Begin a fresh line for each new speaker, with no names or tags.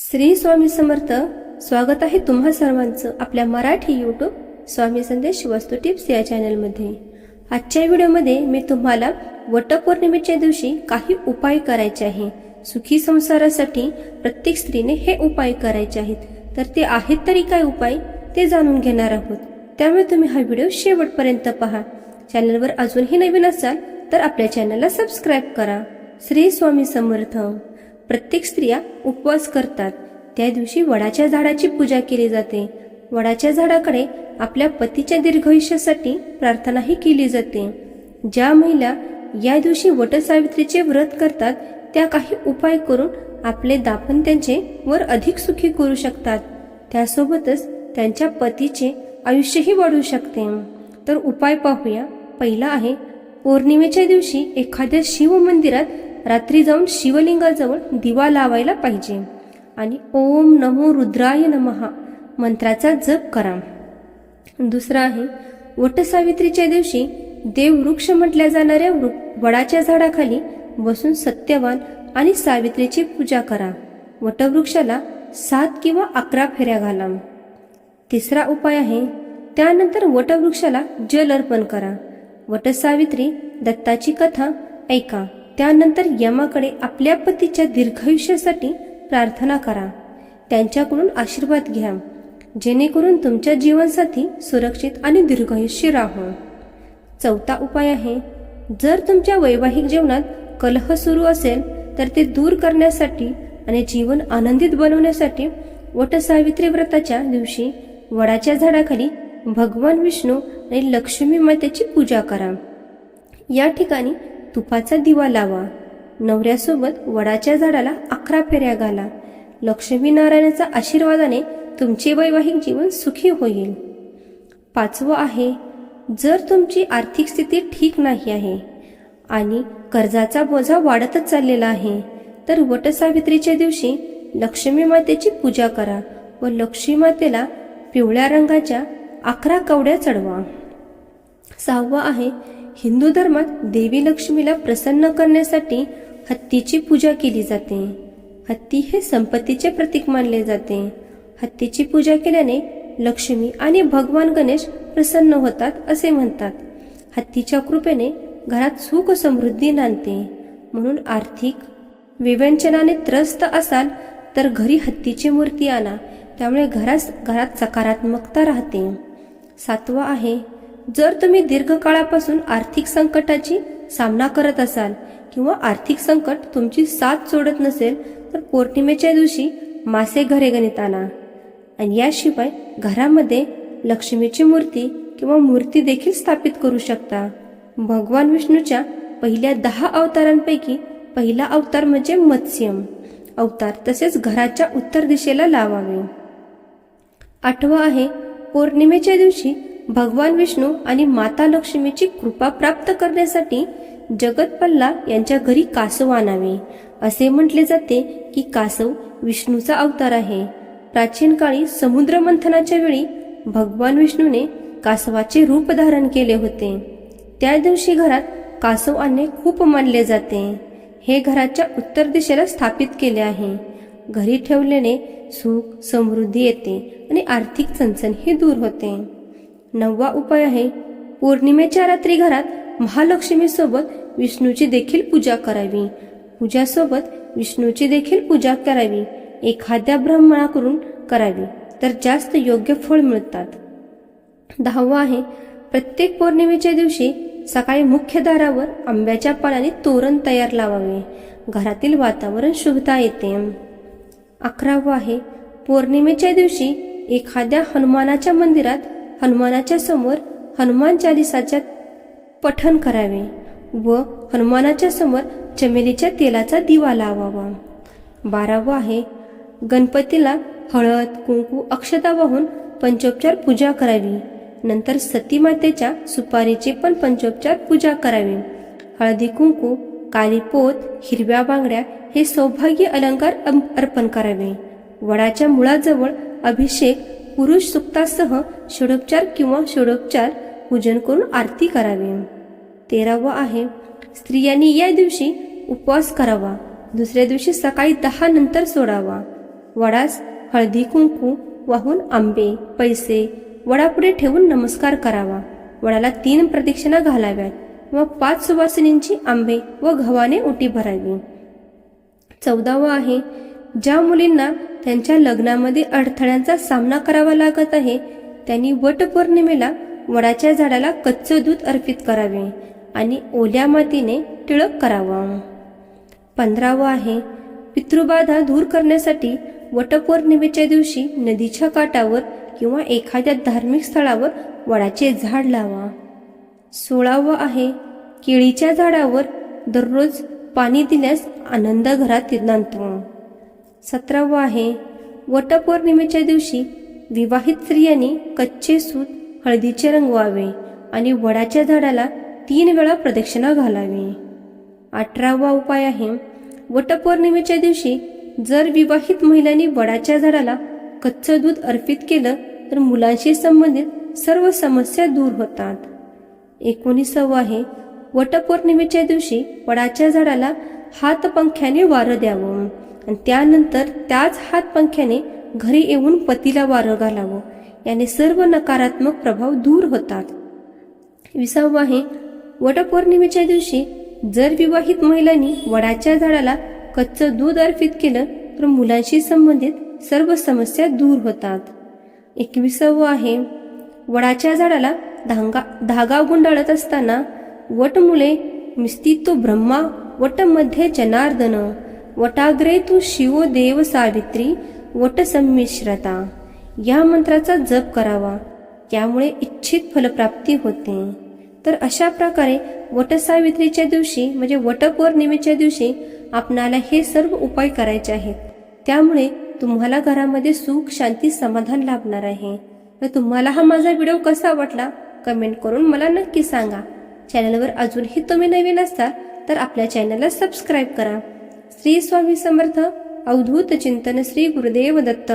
श्री स्वामी समर्थ. स्वागत आहे तुम्हा सर्वांचं आपल्या मराठी यूट्यूब स्वामी संदेश वस्तू टिप्स या चॅनलमध्ये. आजच्या व्हिडिओमध्ये मी तुम्हाला वटपौर्णिमेच्या दिवशी काही उपाय करायचे आहे. सुखी संसारासाठी प्रत्येक स्त्रीने हे उपाय करायचे आहेत. तर ते आहेत तरी काय उपाय ते जाणून घेणार आहोत. त्यामुळे तुम्ही हा व्हिडिओ शेवटपर्यंत पहा. चॅनलवर अजूनही नवीन असाल तर आपल्या चॅनलला सबस्क्राईब करा. श्री स्वामी समर्थ. प्रत्येक स्त्रिया उपवास करतात. त्या दिवशी वडाच्या झाडाची पूजा केली जाते. वडाच्या झाडाकडे आपल्या पतीच्या दीर्घायुष्यासाठी प्रार्थनाही केली जाते. ज्या महिला या दिवशी वटसावित्रीचे व्रत करतात त्या काही उपाय करून आपले दापन त्यांचे वर अधिक सुखी करू शकतात. त्यासोबतच त्यांच्या पतीचे आयुष्यही वाढू शकते. तर उपाय पाहूया. पहिला आहे पौर्णिमेच्या दिवशी एखाद्या शिव मंदिरात रात्री जाऊन शिवलिंगाजवळ दिवा लावायला पाहिजे. आणि ओम नमो रुद्राय नमहा मंत्राचा जप करा. दुसरा आहे वटसावित्रीच्या दिवशी देववृक्ष म्हटल्या जाणाऱ्या वृ वडाच्या झाडाखाली बसून सत्यवान आणि सावित्रीची पूजा करा. वटवृक्षाला सात किंवा अकरा फेऱ्या घाला. तिसरा उपाय आहे त्यानंतर वटवृक्षाला जल अर्पण करा. वटसावित्री दत्ताची कथा ऐका. त्यानंतर यमाकडे आपल्या पतीच्या दीर्घायुष्यासाठी प्रार्थना करा. त्यांच्याकडून आशीर्वाद घ्या. जेणेकरून तुमच्या जीवनसाथी सुरक्षित आणि दीर्घायुष्य राहो. चौथा उपाय आहे जर तुमच्या वैवाहिक जीवनात कलह सुरू असेल तर ते दूर करण्यासाठी आणि जीवन आनंदित बनवण्यासाठी वटसावित्री व्रताच्या दिवशी वडाच्या झाडाखाली भगवान विष्णू आणि लक्ष्मी मातेची पूजा करा. या ठिकाणी तुपाचा दिवा लावा. नवऱ्यासोबत वडाच्या झाडाला अकरा फेऱ्या घाला. लक्ष्मीनारायणाच्या आशीर्वादाने तुमचे वैवाहिक जीवन सुखी होईल. पाचवं आहे जर तुमची आर्थिक स्थिती ठीक नाही आहे आणि कर्जाचा बोजा वाढतच चाललेला आहे तर वटसावित्रीच्या दिवशी लक्ष्मी मातेची पूजा करा व लक्ष्मी मातेला पिवळ्या रंगाच्या अकरा कवड्या चढवा. सहावा आहे हिंदू धर्मात देवी लक्ष्मीला प्रसन्न करण्यासाठी हत्तीची पूजा केली जाते. हत्ती हे संपत्तीचे प्रतीक मानले जाते. हत्तीची पूजा केल्याने लक्ष्मी आणि भगवान गणेश प्रसन्न होतात असे म्हणतात. हत्तीच्या कृपेने घरात सुख समृद्धी नांदते. म्हणून आर्थिक विवंचनाने त्रस्त असाल तर घरी हत्तीची मूर्ती आणा. त्यामुळे घरास घरात सकारात्मकता राहते. सातवा आहे जर तुम्ही दीर्घकाळापासून आर्थिक संकटाची सामना करत असाल किंवा आर्थिक संकट तुमची साथ सोडत नसेल तर पौर्णिमेच्या दिवशी मासे घरे गणित आणा. आणि याशिवाय घरामध्ये लक्ष्मीची मूर्ती किंवा मूर्ती देखील स्थापित करू शकता. भगवान विष्णूच्या पहिल्या दहा अवतारांपैकी पहिला अवतार म्हणजे मत्स्यम. अवतार तसेच घराच्या उत्तर दिशेला लावावे. आठवा आहे पौर्णिमेच्या दिवशी भगवान विष्णू आणि माता लक्ष्मीची कृपा प्राप्त करण्यासाठी जगतपल्ला यांच्या घरी कासव आणावे. असे म्हटले जाते की कासव विष्णूचा अवतार आहे. प्राचीन काळी समुद्र मंथनाच्या वेळी भगवान विष्णूने कासवाचे रूप धारण केले होते. त्या दिवशी घरात कासव आणणे खूप मानले जाते. हे घराच्या उत्तर दिशेला स्थापित केले आहे. घरी ठेवल्याने सुख समृद्धी येते आणि आर्थिक चणचणही दूर होते. नववा उपाय आहे. पौर्णिमेच्या रात्री घरात महालक्ष्मीसोबत विष्णूची देखील पूजा करावी. पूजासोबत विष्णूची देखील पूजा करावी. एखाद्या ब्राह्मणाकडून करावी. तर जास्त योग्य फळ मिळतात. दहावा आहे. प्रत्येक पौर्णिमेच्या दिवशी सकाळी मुख्य दारावर आंब्याच्या पानाने तोरण तयार लावावे. घरातील वातावरण शुभता येते. अकरावं आहे. पौर्णिमेच्या दिवशी एखाद्या हनुमानाच्या मंदिरात हनुमानाच्या समोर हनुमान चालिसाच्या पठण करावे व हनुमानाच्या समोर चमेलीच्या तेलाचा दिवा लावावा. बारावं आहे गणपतीला हळद कुंकू अक्षता वाहून पंचोपचार पूजा करावी. नंतर सतीमातेच्या सुपारीची पण पंचोपचार पूजा करावी. हळदी कुंकू काली पोत हिरव्या बांगड्या हे सौभाग्य अलंकार अर्पण करावे. वडाच्या मुळाजवळ अभिषेक पुरुष सुक्तासह षोडोपचार किंवा षोडोपचार पूजन करून आरती करावी. तेरावा आहे स्त्रियांनी या दिवशी उपवास करावा. दुसऱ्या दिवशी सकाळी दहा नंतर सोडावा. वडास हळदी कुंकू वाहून आंबे पैसे वडापुढे ठेवून नमस्कार करावा. वडाला तीन प्रदक्षिणा घालाव्यात व पाच सुवासिनींची आंबे व गव्हाने उटी भरावी. चौदावा आहे ज्या मुलींना त्यांच्या लग्नामध्ये अडथळ्यांचा सामना करावा लागत आहे. त्यांनी वटपौर्णिमेला वडाच्या झाडाला कच्चं दूध अर्पित करावे आणि ओल्या मातीने टिळक करावा. पंधरावं आहे पितृबाधा दूर करण्यासाठी वटपौर्णिमेच्या दिवशी नदीच्या काठावर किंवा एखाद्या धार्मिक स्थळावर वडाचे झाड लावा. सोळावं आहे केळीच्या झाडावर दररोज पाणी दिल्यास आनंद घरात नांदतो सतरावं आहे. वटपौर्णिमेच्या दिवशी विवाहित स्त्रियांनी कच्चे सूत हळदीचे रंगवावे आणि वडाच्या झाडाला तीन वेळा प्रदक्षिणा घालावी. अठरावा उपाय आहे. वटपौर्णिमेच्या दिवशी जर विवाहित महिलांनी वडाच्या झाडाला कच्चं दूध अर्पित केलं तर मुलांशी संबंधित सर्व समस्या दूर होतात. एकोणीसावं आहे. वटपौर्णिमेच्या दिवशी वडाच्या झाडाला हातपंख्याने वारं द्यावं. आणि त्यानंतर त्याच हातपंख्याने घरी येऊन पतीला वारं घालावं. याने सर्व नकारात्मक प्रभाव दूर होतात. विसावं आहे वटपौर्णिमेच्या दिवशी जर विवाहित महिलांनी वडाच्या झाडाला कच्चं दूध अर्पित केलं तर मुलांशी संबंधित सर्व समस्या दूर होतात. एकविसावं आहे वडाच्या झाडाला धांगा धागा गुंडाळत असताना वट मुले मिस्ती तो ब्रह्मा वटमध्ये जनार्दन. वटाग्रे तू शिव देव सावित्री वट संमिश्रता. या मंत्राचा जप करावा. त्यामुळे इच्छित फलप्राप्ती होते. तर अशा प्रकारे वटसावित्रीच्या दिवशी म्हणजे वटपौर्णिमेच्या दिवशी आपणाला हे सर्व उपाय करायचे आहेत. त्यामुळे तुम्हाला घरामध्ये सुख शांती समाधान लाभणार आहे. तर तुम्हाला हा माझा व्हिडिओ कसा वाटला कमेंट करून मला नक्की सांगा. चॅनलवर अजूनही तुम्ही नवीन असाल तर आपल्या चॅनलला सबस्क्राईब करा. श्री स्वामी समर्थ अवधूत चिंतन श्री गुरुदेव दत्त